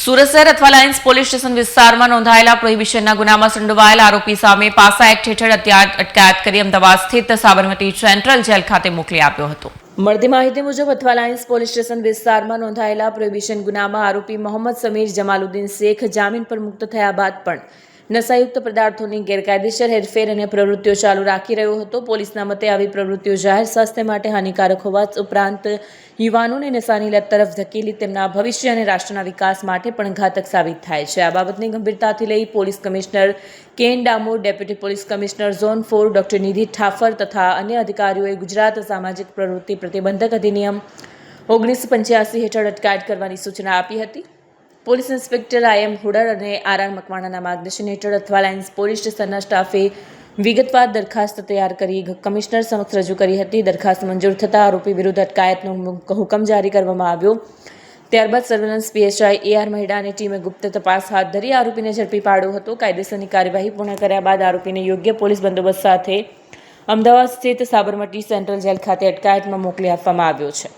સુરત શહેર અથવા Lions police station વિસ્તારમાં નોંધાયેલા પ્રોહિબિશનના ગુનામાં સંડોવાયેલા આરોપી સામે પાસા એક્ટ હેઠળ અટકાયત કરી અમદાવાદ સ્થિત સાબરમતી સેન્ટ્રલ જેલ ખાતે મોકલી આપ્યો હતો. મળતી માહિતી મુજબ અથવા લાયન્સ પોલીસ સ્ટેશન વિસ્તારમાં નોંધાયેલા પ્રોહિબિશન ગુનામાં આરોપી મોહમ્મદ સમીર જમાલુદ્દીન શેખ જામીન પર મુક્ત થયા બાદ પણ નશાયુક્ત પદાર્થોની ગેરકાયદેસર હેરફેર અને પ્રવૃત્તિઓ ચાલુ રાખી રહ્યો હતો. પોલીસના મતે આવી પ્રવૃત્તિઓ જાહેર સ્વાસ્થ્ય માટે હાનિકારક હોવા ઉપરાંત યુવાનોને નશાની લત તરફ ધકેલી તેમના ભવિષ્ય અને રાષ્ટ્રના વિકાસ માટે પણ ઘાતક સાબિત થાય છે. આ બાબતની ગંભીરતાથી લઈ police commissioner Ken Damor, deputy police commissioner zone four, doctor Nidhi Thakur તથા અન્ય અધિકારીઓએ ગુજરાત સામાજિક પ્રવૃત્તિ પ્રતિબંધક અધિનિયમ ઓગણીસો પંચ્યાસી હેઠળ અટકાયત કરવાની સૂચના આપી હતી. પોલીસ ઇન્સ્પેક્ટર આઈ હુડર અને આર આર મકવાણાના માર્ગદર્શન હેઠળ અથવા લાઇન્સ પોલીસ સ્ટેશનના સ્ટાફે વિગતવાર દરખાસ્ત તૈયાર કરી કમિશનર સમક્ષ રજૂ કરી હતી. દરખાસ્ત મંજૂર થતાં આરોપી વિરુદ્ધ અટકાયતનો હુકમ જારી કરવામાં આવ્યો. ત્યારબાદ surveillance PSI A R Mahida ટીમે ગુપ્ત તપાસ હાથ ધરી આરોપીને ઝડપી પાડ્યો હતો. કાયદેસરની કાર્યવાહી પૂર્ણ કર્યા બાદ આરોપીને યોગ્ય પોલીસ બંદોબસ્ત સાથે અમદાવાદ સ્થિત સાબરમતી સેન્ટ્રલ જેલ ખાતે અટકાયતમાં મોકલી આપવામાં આવ્યો છે.